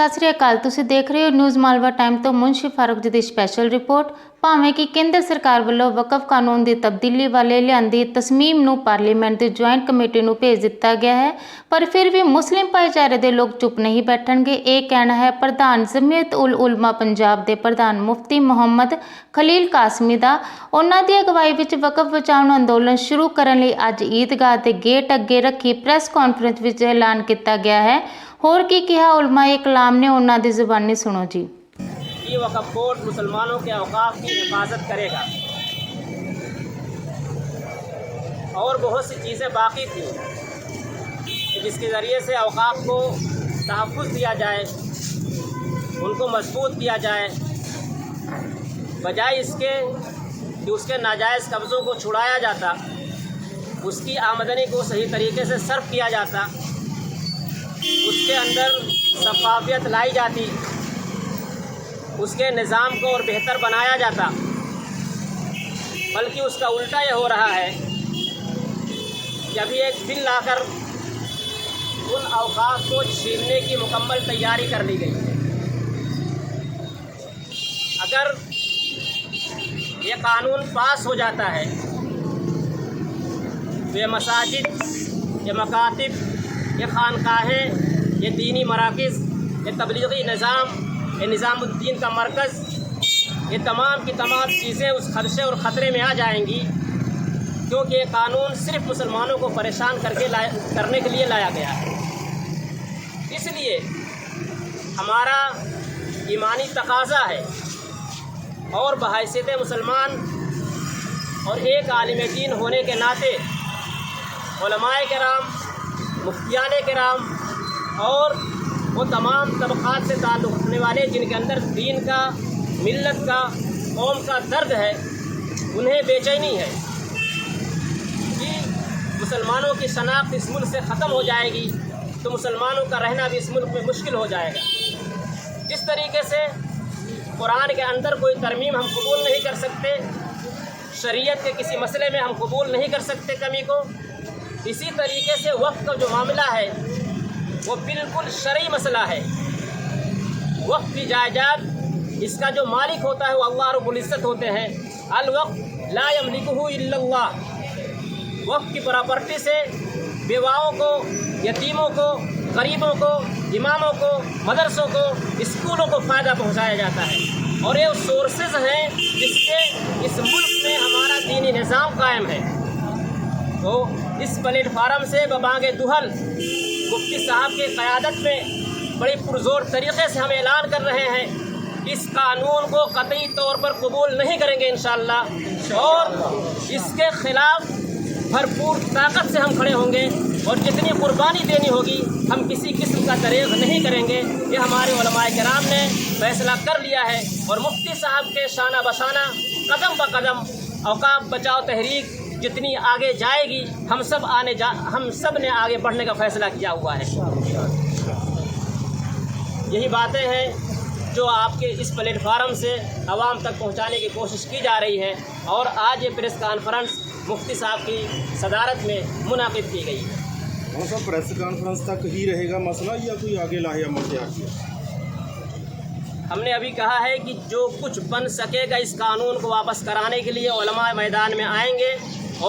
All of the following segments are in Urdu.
ਸਤਿ ਸ੍ਰੀ ਅਕਾਲ ਤੁਸੀਂ ਦੇਖ ਰਹੇ ਹੋ ਨਿਊਜ਼ ਮਾਲਵਾ ਟਾਈਮ ਤੋਂ ਮੁਨਸ਼ੀ ਫਾਰੂਕ ਜੀ ਦੀ ਸਪੈਸ਼ਲ ਰਿਪੋਰਟ ਭਾਵੇਂ ਕਿ ਕੇਂਦਰ ਸਰਕਾਰ ਵੱਲੋਂ ਵਕਫ ਕਾਨੂੰਨ ਦੀ ਤਬਦੀਲੀ ਵਾਲੇ ਲਿਆਂਦੀ ਤਸਮੀਮ ਨੂੰ ਪਾਰਲੀਮੈਂਟ ਦੇ ਜੁਆਇੰਟ ਕਮੇਟੀ ਨੂੰ ਭੇਜ ਦਿੱਤਾ ਗਿਆ ਹੈ ਪਰ ਫਿਰ ਵੀ ਮੁਸਲਿਮ ਭਾਈਚਾਰੇ ਦੇ ਲੋਕ ਚੁੱਪ ਨਹੀਂ ਬੈਠਣਗੇ ਇਹ ਕਹਿਣਾ ਹੈ ਪ੍ਰਧਾਨ ਜ਼ਮੀਅਤ ਉਲ ਉਲਮਾ ਪੰਜਾਬ ਦੇ ਪ੍ਰਧਾਨ ਮੁਫਤੀ ਮੁਹੰਮਦ ਖਲੀਲ ਕਾਸਮੀ ਦਾ ਉਹਨਾਂ ਦੀ ਅਗਵਾਈ ਵਿੱਚ ਵਕਫ ਬਚਾਉਣ ਅੰਦੋਲਨ ਸ਼ੁਰੂ ਕਰਨ ਲਈ ਅੱਜ ਈਦਗਾਹ ਦੇ ਗੇਟ ਅੱਗੇ ਰੱਖੀ ਪ੍ਰੈਸ ਕਾਨਫਰੰਸ ਵਿੱਚ ਐਲਾਨ ਕੀਤਾ ਗਿਆ ਹੈ اور کیا علماء کلام نے انادی زبان نے سنو جی یہ وقف کپور مسلمانوں کے اوقاف کی حفاظت کرے گا اور بہت سی چیزیں باقی تھیں جس کے ذریعے سے اوقاف کو تحفظ دیا جائے ان کو مضبوط کیا جائے بجائے اس کے کہ اس کے ناجائز قبضوں کو چھڑایا جاتا اس کی آمدنی کو صحیح طریقے سے صرف کیا جاتا اندر شفافیت لائی جاتی اس کے نظام کو اور بہتر بنایا جاتا بلکہ اس کا الٹا یہ ہو رہا ہے کہ ابھی ایک بل لا کر ان اوقات کو چھیننے کی مکمل تیاری کر لی گئی اگر یہ قانون پاس ہو جاتا ہے تو یہ مساجد یہ مکاتب یہ خانقاہیں یہ دینی مراکز یہ تبلیغی نظام یہ نظام الدین کا مرکز یہ تمام کی تمام چیزیں اس خدشے اور خطرے میں آ جائیں گی کیونکہ یہ قانون صرف مسلمانوں کو پریشان کر کے لائے, کرنے کے لیے لایا گیا ہے اس لیے ہمارا ایمانی تقاضا ہے اور بحیثیت مسلمان اور ایک عالم دین ہونے کے ناطے علماء کرام مفتیان کرام اور وہ تمام طبقات سے تعلق رکھنے والے جن کے اندر دین کا ملت کا قوم کا درد ہے انہیں بے چینی ہے کہ جی، مسلمانوں کی شناخت اس ملک سے ختم ہو جائے گی تو مسلمانوں کا رہنا بھی اس ملک میں مشکل ہو جائے گا جس طریقے سے قرآن کے اندر کوئی ترمیم ہم قبول نہیں کر سکتے شریعت کے کسی مسئلے میں ہم قبول نہیں کر سکتے کمی کو اسی طریقے سے وقت کا جو معاملہ ہے وہ بالکل شرعی مسئلہ ہے وقت کی جائیداد اس کا جو مالک ہوتا ہے وہ اللہ رب العزت ہوتے ہیں الوقت لا الا اللہ وقت کی پراپرٹی سے بیواؤں کو یتیموں کو غریبوں کو اماموں کو مدرسوں کو اسکولوں کو فائدہ پہنچایا جاتا ہے اور یہ سورسز ہیں جس کے اس ملک میں ہمارا دینی نظام قائم ہے تو اس پلیٹ فارم سے ببانگ دہل مفتی صاحب کی قیادت میں بڑی پرزور طریقے سے ہم اعلان کر رہے ہیں اس قانون کو قطعی طور پر قبول نہیں کریں گے انشاءاللہ اور اس کے خلاف بھرپور طاقت سے ہم کھڑے ہوں گے اور جتنی قربانی دینی ہوگی ہم کسی قسم کا طریق نہیں کریں گے یہ ہمارے علماء کرام نے فیصلہ کر لیا ہے اور مفتی صاحب کے شانہ بشانہ قدم بہ قدم اوقا بچاؤ تحریک جتنی آگے جائے گی ہم سب آنے جا ہم سب نے آگے بڑھنے کا فیصلہ کیا ہوا ہے یہی باتیں ہیں جو آپ کے اس پلیٹ فارم سے عوام تک پہنچانے کی کوشش کی جا رہی ہے اور آج یہ پریس کانفرنس مفتی صاحب کی صدارت میں منعقد کی گئی ہے پریس کانفرنس تک ہی رہے گا مسئلہ یا کوئی آگے لاہے مسئلہ ہم نے ابھی کہا ہے کہ جو کچھ بن سکے گا اس قانون کو واپس کرانے کے لیے علماء میدان میں آئیں گے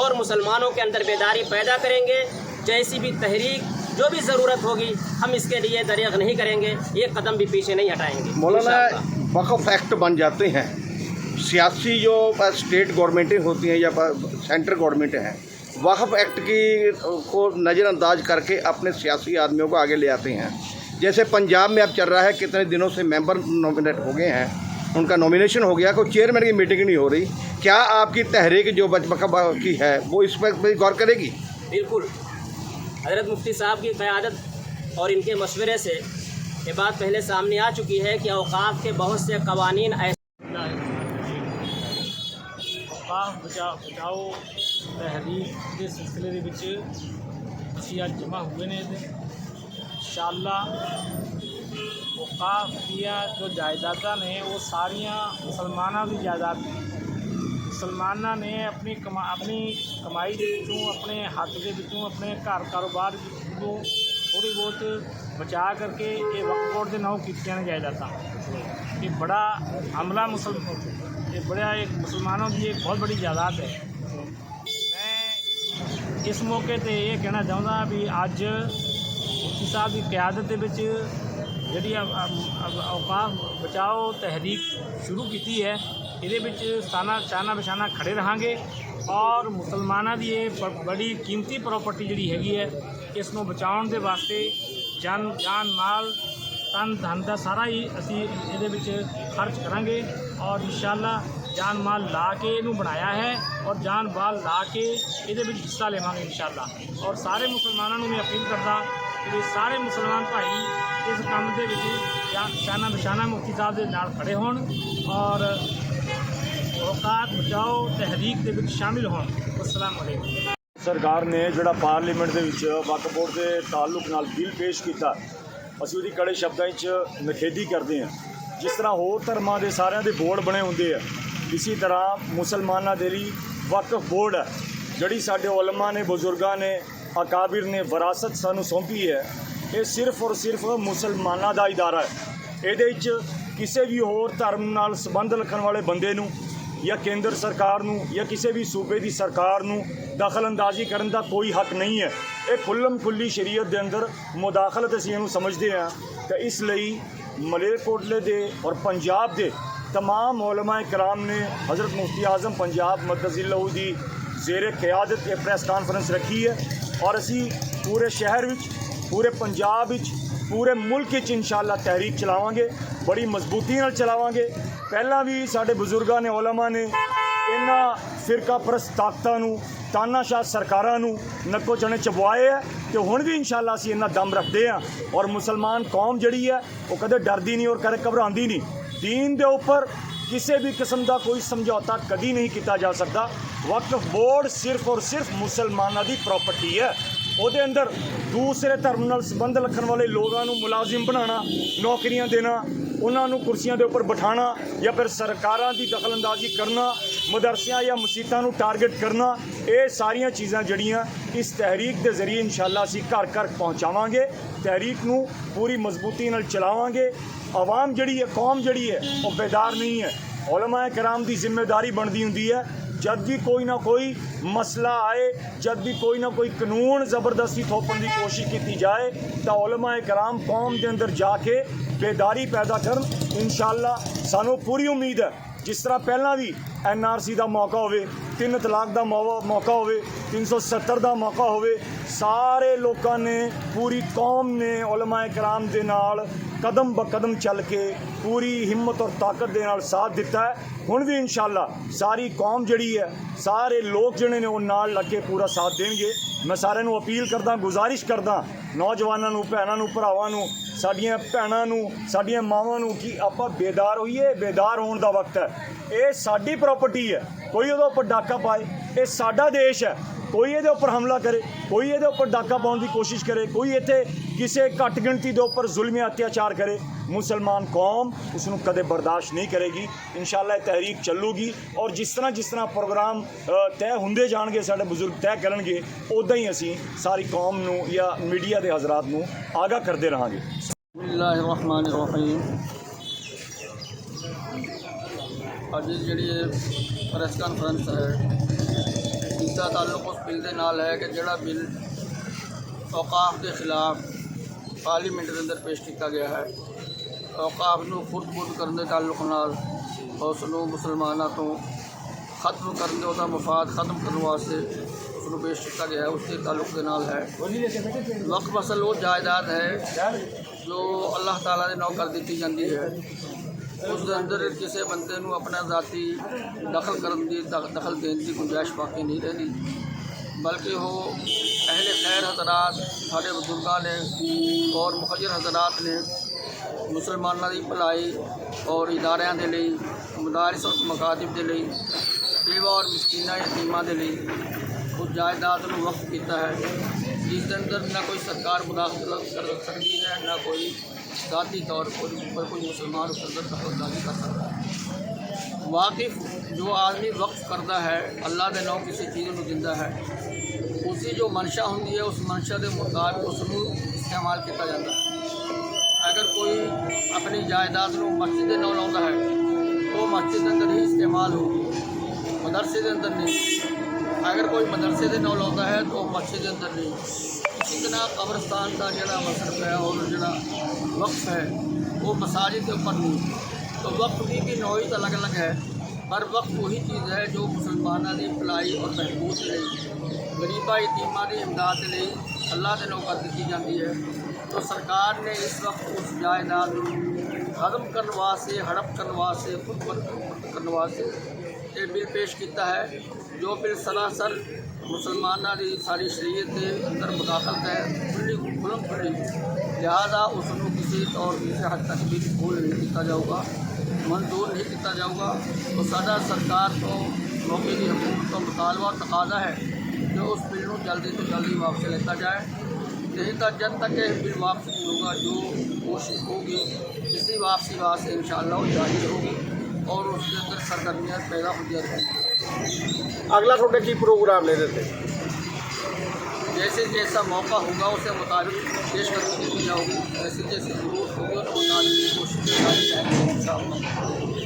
اور مسلمانوں کے اندر بیداری پیدا کریں گے جیسی بھی تحریک جو بھی ضرورت ہوگی ہم اس کے لیے دریغ نہیں کریں گے یہ قدم بھی پیچھے نہیں ہٹائیں گے مولانا وقف ایکٹ بن جاتے ہیں سیاسی جو اسٹیٹ گورنمنٹیں ہوتی ہیں یا سینٹر گورنمنٹیں ہیں وقف ایکٹ کی کو نظر انداز کر کے اپنے سیاسی آدمیوں کو آگے لے آتے ہیں جیسے پنجاب میں اب چل رہا ہے کتنے دنوں سے ممبر نومینیٹ ہو گئے ہیں ان کا نومینیشن ہو گیا کوئی چیئرمین کی میٹنگ نہیں ہو رہی کیا آپ کی تحریک جو بچ بخب کی ہے وہ اس پر غور کرے گی بالکل حضرت مفتی صاحب کی قیادت اور ان کے مشورے سے یہ بات پہلے سامنے آ چکی ہے کہ اوقاف کے بہت سے قوانین ایسے جمع ہوئے تھے ਸ਼ਾਲਾ ਔਕਾਫ ਦੀਆਂ ਜੋ ਜਾਇਦਾਦਾਂ ਨੇ ਉਹ ਸਾਰੀਆਂ ਮੁਸਲਮਾਨਾਂ ਦੀ ਜਾਇਦਾਦ ਮੁਸਲਮਾਨਾਂ ਨੇ ਆਪਣੀ ਕਮਾ ਆਪਣੀ ਕਮਾਈ ਦੇ ਵਿੱਚੋਂ ਆਪਣੇ ਹੱਥ ਦੇ ਵਿੱਚੋਂ ਆਪਣੇ ਘਰ ਕਾਰੋਬਾਰ ਨੂੰ ਥੋੜੀ ਬਹੁਤ ਬਚਾ ਕਰਕੇ ਇਹ ਵਕਫ ਦੇ ਨਾਂ ਕੀਤੀਆਂ ਨੇ ਜਾਇਦਾਦਾਂ ਇਹ ਬੜਾ ਹਮਲਾ ਮੁਸਲਮਾਨ ਇਹ ਬੜਾ ਇੱਕ ਮੁਸਲਮਾਨਾਂ ਦੀ ਇੱਕ ਬਹੁਤ ਬੜੀ ਜਾਇਦਾਦ ਹੈ ਮੈਂ ਇਸ ਮੌਕੇ ਤੇ ਇਹ ਕਹਿਣਾ ਚਾਹੁੰਦਾ ਵੀ ਅੱਜ ਮੁਫਤੀ ਸਾਹਿਬ ਦੀ ਕਿਆਦਤ ਦੇ ਵਿੱਚ ਜਿਹੜੀ ਔਕਾਫ ਬਚਾਓ ਤਹਿਰੀਕ ਸ਼ੁਰੂ ਕੀਤੀ ਹੈ ਇਹਦੇ ਵਿੱਚ ਸਾਨਾ ਚਾਨਾ ਬਿਸ਼ਾਨਾ ਖੜੇ ਰਹਾਂਗੇ ਔਰ ਮੁਸਲਮਾਨਾਂ ਦੀ ਇਹ ਬੜੀ ਕੀਮਤੀ ਪ੍ਰਾਪਰਟੀ ਜਿਹੜੀ ਹੈਗੀ ਹੈ ਇਸ ਨੂੰ ਬਚਾਉਣ ਦੇ ਵਾਸਤੇ ਜਨ ਜਾਨ ਮਾਲ ਤਨ ਧਨ ਦਾ ਸਾਰਾ ਹੀ ਅਸੀਂ ਇਹਦੇ ਵਿੱਚ ਖਰਚ ਕਰਾਂਗੇ ਔਰ ਇਨਸ਼ਾਅੱਲਾ ਜਾਨ ਮਾਲ ਲਾ ਕੇ ਇਹਨੂੰ ਬਣਾਇਆ ਹੈ ਔਰ ਜਾਨ ਮਾਲ ਲਾ ਕੇ ਇਹਦੇ ਵਿੱਚ ਹਿੱਸਾ ਲਵਾਂਗੇ ਇਨਸ਼ਾਅੱਲਾ ਔਰ ਸਾਰੇ ਮੁਸਲਮਾਨਾਂ ਨੂੰ ਮੈਂ ਅਪੀਲ ਕਰਦਾ ਜਿਹੜੇ ਸਾਰੇ ਮੁਸਲਮਾਨ ਭਾਈ ਇਸ ਕੰਮ ਦੇ ਵਿੱਚ ਸ਼ਾਨਾ ਨਿਸ਼ਾਨਾ ਮੁਕਤੀ ਸਾਹਿਬ ਦੇ ਨਾਲ ਖੜੇ ਹੋਣ ਔਰ ਔਕਾਤ ਬਚਾਓ ਤਹਿਰੀਕ ਦੇ ਵਿੱਚ ਸ਼ਾਮਿਲ ਹੋਣ ਅਸਲਾਮ ਅਲੈਕੁਮ ਸਰਕਾਰ ਨੇ ਜਿਹੜਾ ਪਾਰਲੀਮੈਂਟ ਦੇ ਵਿੱਚ ਵਕਫ ਬੋਰਡ ਦੇ ਤਾਲੁਕ ਨਾਲ ਬਿੱਲ ਪੇਸ਼ ਕੀਤਾ ਅਸੀਂ ਉਹਦੀ ਕੜੇ ਸ਼ਬਦਾਂ ਵਿੱਚ ਨਖੇਦੀ ਕਰਦੇ ਹਾਂ ਜਿਸ ਤਰ੍ਹਾਂ ਹੋਰ ਧਰਮਾਂ ਦੇ ਸਾਰਿਆਂ ਦੇ ਬੋਰਡ ਬਣੇ ਹੁੰਦੇ ਆ ਇਸੇ ਤਰ੍ਹਾਂ ਮੁਸਲਮਾਨਾਂ ਦੇ ਲਈ ਵਕਫ ਬੋਰਡ ਜਿਹੜੀ ਸਾਡੇ ਉਲਮਾ ਨੇ ਬਜ਼ੁਰਗਾਂ ਨੇ ਅਕਾਬਿਰ ਨੇ ਵਿਰਾਸਤ ਸਾਨੂੰ ਸੌਂਪੀ ਹੈ ਇਹ ਸਿਰਫ ਔਰ ਸਿਰਫ ਮੁਸਲਮਾਨਾਂ ਦਾ ਇਦਾਰਾ ਹੈ ਇਹਦੇ ਵਿੱਚ ਕਿਸੇ ਵੀ ਹੋਰ ਧਰਮ ਨਾਲ ਸੰਬੰਧ ਰੱਖਣ ਵਾਲੇ ਬੰਦੇ ਨੂੰ ਜਾਂ ਕੇਂਦਰ ਸਰਕਾਰ ਨੂੰ ਜਾਂ ਕਿਸੇ ਵੀ ਸੂਬੇ ਦੀ ਸਰਕਾਰ ਨੂੰ ਦਖਲਅੰਦਾਜ਼ੀ ਕਰਨ ਦਾ ਕੋਈ ਹੱਕ ਨਹੀਂ ਹੈ ਇਹ ਖੁੱਲਮ ਖੁੱਲੀ ਸ਼ਰੀਅਤ ਦੇ ਅੰਦਰ ਮੁਦਾਖਲਤ ਅਸੀਂ ਇਹਨੂੰ ਸਮਝਦੇ ਹਾਂ ਤਾਂ ਇਸ ਲਈ ਮਲੇਰਕੋਟਲੇ ਦੇ ਔਰ ਪੰਜਾਬ ਦੇ तमाम उलमाए कराम ने हज़रत मुफ्ती आज़म पंजाब मरकज़ी ਦੀ की जेर क़्यादत ਪ੍ਰੈਸ ਕਾਨਫਰੰਸ ਰੱਖੀ ਹੈ ਔਰ ਅਸੀਂ ਪੂਰੇ ਸ਼ਹਿਰ ਵਿੱਚ ਪੂਰੇ ਪੰਜਾਬ ਵਿੱਚ ਪੂਰੇ ਮੁਲਕ ਵਿੱਚ ਇਨਸ਼ਾਅੱਲਾ ਤਹਿਰੀਕ ਚਲਾਵਾਂਗੇ ਬੜੀ ਮਜ਼ਬੂਤੀ ਨਾਲ ਚਲਾਵਾਂਗੇ ਪਹਿਲਾਂ ਵੀ ਸਾਡੇ ਬਜ਼ੁਰਗਾਂ ਨੇ ਉਲਮਾ ਨੇ ਇਹਨਾਂ ਫਿਰਕਾ ਪਰਸਤ ਤਾਕਤਾਂ ਨੂੰ ਤਾਨਾਸ਼ਾਹ ਸਰਕਾਰਾਂ ਨੂੰ ਨੱਕੋ ਚਣੇ ਚਬਵਾਏ ਆ ਤੇ ਹੁਣ ਵੀ ਇਨਸ਼ਾਅੱਲਾ ਅਸੀਂ ਇਹਨਾਂ ਦਮ ਰੱਖਦੇ ਆ ਔਰ ਮੁਸਲਮਾਨ ਕੌਮ ਜਿਹੜੀ ਹੈ ਉਹ ਕਦੇ ਡਰਦੀ ਨਹੀਂ ਔਰ ਕਦੇ ਘਬਰਾਉਂਦੀ ਨਹੀਂ ਦੀਨ ਦੇ ਉੱਪਰ ਕਿਸੇ ਵੀ ਕਿਸਮ ਦਾ ਕੋਈ ਸਮਝੌਤਾ ਕਦੀ ਨਹੀਂ ਕੀਤਾ ਜਾ ਸਕਦਾ ਵਕਫ ਬੋਰਡ ਸਿਰਫ ਔਰ ਸਿਰਫ ਮੁਸਲਮਾਨਾਂ ਦੀ ਪ੍ਰਾਪਰਟੀ ਹੈ ਉਹਦੇ ਅੰਦਰ ਦੂਸਰੇ ਧਰਮ ਨਾਲ ਸੰਬੰਧ ਰੱਖਣ ਵਾਲੇ ਲੋਕਾਂ ਨੂੰ ਮੁਲਾਜ਼ਮ ਬਣਾਉਣਾ ਨੌਕਰੀਆਂ ਦੇਣਾ ਉਹਨਾਂ ਨੂੰ ਕੁਰਸੀਆਂ ਦੇ ਉੱਪਰ ਬਿਠਾਣਾ ਜਾਂ ਫਿਰ ਸਰਕਾਰਾਂ ਦੀ ਦਖਲਅੰਦਾਜ਼ੀ ਕਰਨਾ ਮਦਰਸਿਆਂ ਜਾਂ ਮਸਜਿਦਾਂ ਨੂੰ ਟਾਰਗੇਟ ਕਰਨਾ ਇਹ ਸਾਰੀਆਂ ਚੀਜ਼ਾਂ ਜਿਹੜੀਆਂ ਇਸ ਤਹਿਰੀਕ ਦੇ ਜ਼ਰੀਏ ਇਨਸ਼ਾਅੱਲਾ ਅਸੀਂ ਘਰ ਘਰ ਪਹੁੰਚਾਵਾਂਗੇ ਤਹਿਰੀਕ ਨੂੰ ਪੂਰੀ ਮਜ਼ਬੂਤੀ ਨਾਲ ਚਲਾਵਾਂਗੇ ਆਵਾਮ ਜਿਹੜੀ ਹੈ ਕੌਮ ਜਿਹੜੀ ਹੈ ਉਹ ਬੇਦਾਰ ਨਹੀਂ ਹੈ ਉਲਮਾ ਇਕਰਾਮ ਦੀ ਜ਼ਿੰਮੇਵਾਰੀ ਬਣਦੀ ਹੁੰਦੀ ਹੈ ਜਦ ਵੀ ਕੋਈ ਨਾ ਕੋਈ ਮਸਲਾ ਆਏ ਜਦ ਵੀ ਕੋਈ ਨਾ ਕੋਈ ਕਾਨੂੰਨ ਜ਼ਬਰਦਸਤੀ ਥੋਪਣ ਦੀ ਕੋਸ਼ਿਸ਼ ਕੀਤੀ ਜਾਏ ਤਾਂ ਉਲਮਾ ਇਕਰਾਮ ਕੌਮ ਦੇ ਅੰਦਰ ਜਾ ਕੇ ਬੇਦਾਰੀ ਪੈਦਾ ਕਰਨ ਇਨਸ਼ਾਅੱਲਾ ਸਾਨੂੰ ਪੂਰੀ ਉਮੀਦ ਹੈ ਜਿਸ ਤਰ੍ਹਾਂ ਪਹਿਲਾਂ ਵੀ ਐਨਆਰਸੀ ਦਾ ਮੌਕਾ ਹੋਵੇ ਤਿੰਨ ਤਲਾਕ ਦਾ ਮੌਕਾ ਹੋਵੇ 370 ਦਾ ਮੌਕਾ ਹੋਵੇ ਸਾਰੇ ਲੋਕਾਂ ਨੇ ਪੂਰੀ ਕੌਮ ਨੇ ਉਲਮਾਏ ਇਕਰਾਮ ਦੇ ਨਾਲ ਕਦਮ ਬਕਦਮ ਚੱਲ ਕੇ ਪੂਰੀ ਹਿੰਮਤ ਔਰ ਤਾਕਤ ਦੇ ਨਾਲ ਸਾਥ ਦਿੱਤਾ ਹੈ ਹੁਣ ਵੀ ਇਨਸ਼ਾਅੱਲਾ ਸਾਰੀ ਕੌਮ ਜਿਹੜੀ ਹੈ ਸਾਰੇ ਲੋਕ ਜਿਹੜੇ ਨੇ ਉਹ ਨਾਲ ਲੱਗ ਕੇ ਪੂਰਾ ਸਾਥ ਦੇਣਗੇ ਮੈਂ ਸਾਰਿਆਂ ਨੂੰ ਅਪੀਲ ਕਰਦਾ ਗੁਜ਼ਾਰਿਸ਼ ਕਰਦਾ ਨੌਜਵਾਨਾਂ ਨੂੰ ਭੈਣਾਂ ਨੂੰ ਭਰਾਵਾਂ ਨੂੰ ਸਾਡੀਆਂ ਭੈਣਾਂ ਨੂੰ ਸਾਡੀਆਂ ਮਾਵਾਂ ਨੂੰ ਕਿ ਆਪਾਂ ਬੇਦਾਰ ਹੋਈਏ ਬੇਦਾਰ ਹੋਣ ਦਾ ਵਕਤ ਹੈ ਇਹ ਸਾਡੀ ਪ੍ਰਾਪਰਟੀ ਹੈ ਕੋਈ ਉਹਦਾ ਉੱਪਰ ਡਾਕਾ ਪਾਏ ਇਹ ਸਾਡਾ ਦੇਸ਼ ਹੈ کوئی یہ اوپر حملہ کرے کوئی یہ اوپر داگا پاؤن کی کوشش کرے کوئی اتنے کسی گھٹ گنتی کے اوپر زلمی اتیاچار کرے مسلمان قوم اس کو کدے برداشت نہیں کرے گی انشاءاللہ تحریک چلو گی اور جس طرح جس طرح پروگرام طے ہوں جان گے سارے بزرگ طے کر کے ادا ہی اسی ساری قوم نو یا میڈیا دے حضرات میں آگاہ کرتے رہے پریس کانفرنس ہے ਦਾ ਤਾਲੁਕ ਉਸ ਬਿੱਲ ਦੇ ਨਾਲ ਹੈ ਕਿ ਜਿਹੜਾ ਬਿੱਲ ਔਕਾਫ ਦੇ ਖਿਲਾਫ ਪਾਰਲੀਮੈਂਟ ਦੇ ਅੰਦਰ ਪੇਸ਼ ਕੀਤਾ ਗਿਆ ਹੈ ਔਕਾਫ ਨੂੰ ਖੁਰਦ-ਬੁਰਦ ਕਰਨ ਦੇ ਤਾਲੁਕ ਨਾਲ ਉਸ ਨੂੰ ਮੁਸਲਮਾਨਾਂ ਤੋਂ ਖਤਮ ਕਰਨ ਦੇ ਉਹਦਾ ਮਫਾਦ ਖਤਮ ਕਰਨ ਵਾਸਤੇ ਉਸ ਨੂੰ ਪੇਸ਼ ਕੀਤਾ ਗਿਆ ਹੈ ਉਸ ਦੇ ਤਾਲੁਕ ਦੇ ਨਾਲ ਹੈ ਵਕਫ ਅਸਲ ਉਹ ਜਾਇਦਾਦ ਹੈ ਜੋ ਅੱਲਾਹ ਤਾਲਾ ਦੇ ਨੌਕਰ ਦਿੱਤੀ ਜਾਂਦੀ ਹੈ ਉਸ ਦੇ ਅੰਦਰ ਕਿਸੇ ਬੰਦੇ ਨੂੰ ਆਪਣਾ ਜ਼ਾਤੀ ਦਖਲ ਕਰਨ ਦੀ ਦਖਲ ਦੇਣ ਦੀ ਗੁੰਜਾਇਸ਼ ਬਾਕੀ ਨਹੀਂ ਰਹੀ ਬਲਕਿ ਉਹ ਅਹਲੇ ਖੈਰ ਹਜ਼ਰਤ ਸਾਡੇ ਬਜ਼ੁਰਗਾਂ ਨੇ ਔਰ ਮੁਖਜਰ ਹਜ਼ਰਤ ਨੇ ਮੁਸਲਮਾਨਾਂ ਦੀ ਭਲਾਈ ਔਰ ਇਦਾਰਿਆਂ ਦੇ ਲਈ ਮਦਾਰਸ ਔਰ ਮਕਾਤਬ ਦੇ ਲਈ ਸੇਵਾ ਔਰ ਮਸਕੀਨਾਂ ਯਤੀਮਾਂ ਦੇ ਲਈ ਉਹ ਜਾਇਦਾਦ ਨੂੰ ਵਕਫ ਕੀਤਾ ਹੈ ਜਿਸ ਦੇ ਅੰਦਰ ਨਾ ਕੋਈ ਸਰਕਾਰ ਮੁਦਾਖਲਤ ਕਰ ਸਕਦੀ ਹੈ ਨਾ ਕੋਈ ذاتی طور پر اوپر کوئی مسلمان اس کے اندر دخل کر سکتا ہے واقف جو آدمی وقف کرتا ہے اللہ دے کسی چیزوں زندہ ہے اس کی جو منشا ہوں اس منشا کے مطابق اس کو استعمال کیا جاتا ہے اگر کوئی اپنی جائیداد مسجد نو لاؤں ہے تو مسجد کے اندر ہی استعمال ہو مدرسے کے اندر نہیں اگر کوئی مدرسے کے نو لاؤں ہے تو مسجد کے اندر نہیں قبرستان کا جڑا مصرف ہے اور جڑا وقف ہے وہ مساجد کے اوپر نہیں تو وقف بھی نوعیت الگ الگ ہے ہر وقت وہی چیز ہے جو مسلمانوں کی بلائی اور محبوب لے غریبہ یتیمہ کی امداد میں اللہ کے نوکر دیتی جاتی ہے تو سرکار نے اس وقت اس جائیداد ختم کرنے واسطے ہڑپ کرنے واسطے خود کرنے واسطے یہ بل پیش کیتا ہے جو پھر سناسر مسلمان کی ساری شریعت اندر مداخلت ہے کھلی کھلم کھلی لہٰذا اس کو کسی طور کسی حد تک بھی قبول نہیں جاؤ گا منظور نہیں جاؤ گا تو سرکار کو لوگوں کی حکومت تو مطالبہ تقاضا ہے کہ اس بل کو جلدی سے جلدی واپس لیتا جائے نہیں تک جب تک یہ بل واپس نہیں ہوگا جو کوشش ہوگی اسی واپسی واسطے ان شاء اللہ جاری ہوگی اور اس کے اندر سرگرمیاں پیدا ہو جاتی ہیں اگلا ٹوٹکے کی پروگرام لے دیتے تھے جیسے جیسا موقع ہوگا اسے مطابق پیش کرنے کی جیسے جیسے ضرورت ہوگی اس مطابق کوشش کی کوشش ان شاء اللہ